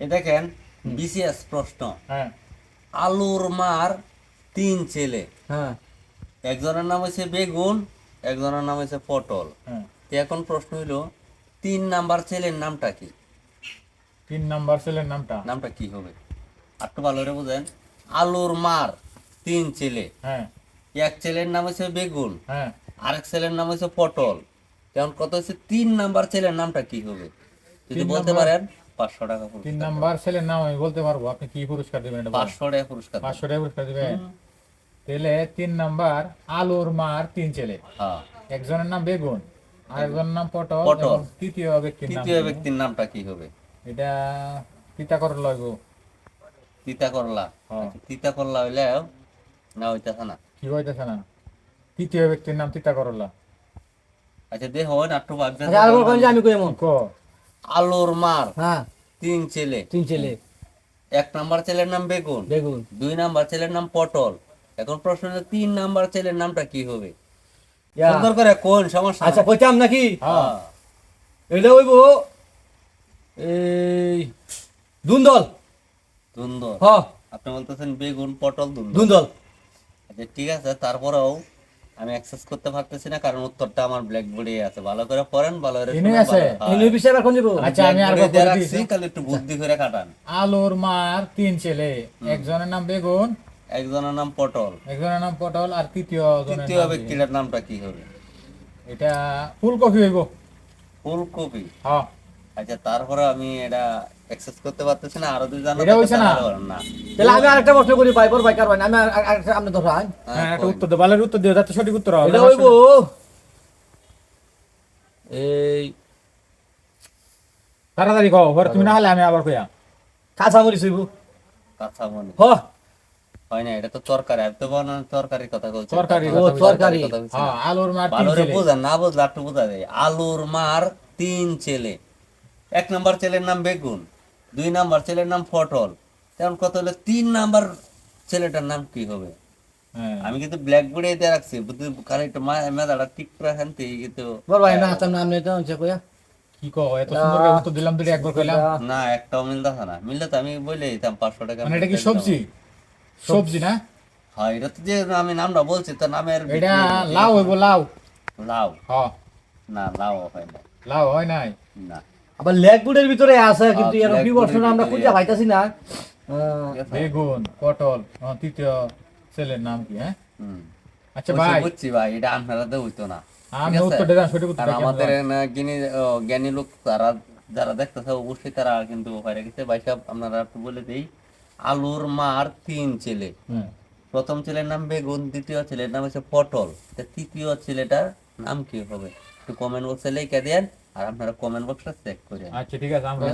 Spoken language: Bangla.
এ দেখেন বিসিএস প্রশ্ন। হ্যাঁ। আলুর মার তিন ছেলে। হ্যাঁ। একজনের নাম হচ্ছে বেগুন একজনের নাম হচ্ছে পটল। হ্যাঁ। এখন প্রশ্ন হইল তিন নাম্বার ছেলের নামটা কি? তিন নাম্বার ছেলের নামটা? নামটা কি হবে? একটু ভালো করে বুঝেন। আলুর মার তিন ছেলে। হ্যাঁ। এক ছেলের নাম হচ্ছে বেগুন হ্যাঁ। আরেক ছেলের নাম হচ্ছে পটল। তেমন কত হচ্ছে তিন নাম্বার ছেলের নামটা কি হবে? যদি বলতে পারেন পাঁচশো টাকা তিন নাম্বার ছেলের নাম আমি বলতে পারব আপনি কি পুরস্কার দিবেন। পাঁচশো টাকা পুরস্কার পাঁচশো টাকা পুরস্কার দিবেন তাহলে তিন নাম্বার আলুর মার তিন ছেলে। হ্যাঁ। একজনের নাম বেগুন আরেকজনের নাম পটল পটল। তৃতীয় ব্যক্তির নাম তৃতীয় ব্যক্তির নামটা কি হবে? এটা পিতা করে লইব তিতা করলা হ্যাঁ। আচ্ছা, তিতা করলা হইলে না হইতেছে না? কি হইতেছে না? তৃতীয় ব্যক্তির নাম তিতা করলা আচ্ছা দেহ নাট্য আচ্ছা আমি কই এমন? ক? আলুর মার। হ্যাঁ। তিন ছেলে। তিন ছেলে। এক নাম্বার ছেলের নাম বেগুন। বেগুন। দুই নাম্বার ছেলের নাম পটল। এখন প্রশ্ন হলো তিন নাম্বার ছেলের নামটা কি হবে? সুন্দর করে কোন সমস্যা আচ্ছা কইতাম নাকি? হ্যাঁ। এটা হইব এই দুন্দল। দুন্দর হ। আপনি বলতেছেন বেগুন পটল দুন্দর দুন্দল। আচ্ছা ঠিক আছে তারপরেও আমি অ্যাক্সেস করতে পারতেছি না কারণ উত্তরটা আমার ব্ল্যাকবোর্ডে আছে। ভালো করে পড়েন ভালো করে এনে আছে? হ্যাঁ। বিষয় এখন দিব? আচ্ছা আমি আর করে রাখছি, দিয়েছি একটু বুদ্ধি করে কাটান। আলুর মার তিন ছেলে। একজনের নাম বেগুন। একজনের নাম পটল। একজনের নাম পটল আর তৃতীয় জনের তৃতীয় ব্যক্তিটার নামটা কি হবে? এটা ফুলকপি হইব। ফুলকপি। হ্যাঁ আচ্ছা তারপরে আমি এটা অ্যাক্সেস করতে পারতেছি না আরও দুই জানো এটা হইছে না? না। তাহলে আমি আরেকটা প্রশ্ন করি ভাই পর ভাই কার ভাই? আমি আর- আর- আরেকটা আপনি ধরান হ্যাঁ একটা উত্তর দিও ভালো উত্তর দিও যাতে সঠিক উত্তর হবে এটা হইব। এই তাড়াতাড়ি কও পরে তুমি না হলে আমি আবার কইয়া। কাঁচা মরিচ হইব। কাঁচা মনে হ। হয় না এটা তো তরকারি আমি তো বানান তরকারির কথা বলছি তরকারি ও তরকারি। হ্যাঁ না। আলুর মার তিন ছেলে। না বুঝলে একটু বোঝা যায় আলুর মার তিন ছেলে। এক নাম্বার ছেলের নাম বেগুন দুই নাম্বার ছেলের নাম পটল। তেমন কত হলো তিন নাম্বার ছেলেটার নাম কি হবে? হ্যাঁ। আমি কিন্তু ব্ল্যাকবোর্ডে দিয়ে রাখছি বুদ্ধি খালি একটু মেধাটা ঠিক করে খানতে কিন্তু বল ভাই না হাতাম না আপনি তো হচ্ছে কইয়া। কি কও এত সুন্দর করে উত্তর দিলাম তুই একবার কইলাম। না একটাও না মিললে তো আমি বলে দিতাম পাঁচশো টাকা মানে এটা কি সবজি? সবজি না? হ্যাঁ এটা তো যে আমি নামটা বলছি তো নামের এটা লাউ হইব লাউ। লাউ। হ্যাঁ না লাউ হয় না। লাউ হয় নাই? না। আবার লেগ বুটের ভিতরে আছে কিন্তু হ্যাঁ, এর leg কি বর্ষণ আমরা খুঁজে পাইতাছি না? বেগুন পটল হ্যাঁ, তৃতীয় ছেলের নাম কি হ্যাঁ? আচ্ছা ভাই। বুঝছি ভাই এটা আপনারা তো হইতো না। আমি? উত্তর দিলাম সঠিক উত্তর আমাদের এখানে জ্ঞানী জ্ঞানী লোক তারা যারা দেখতেছে অবশ্যই তারা কিন্তু হয়ে গেছে ভাই সাহেব আপনারা একটু বলে দেই আলুর মার তিন ছেলে প্রথম ছেলের নাম বেগুন দ্বিতীয় ছেলের নাম হচ্ছে পটল। তা তৃতীয় ছেলেটার নাম কি হবে? একটু কমেন্ট বক্সে লিখে দেন। আর আপনারা কমেন্ট বক্সটা চেক করেন আচ্ছা ঠিক আছে আমরা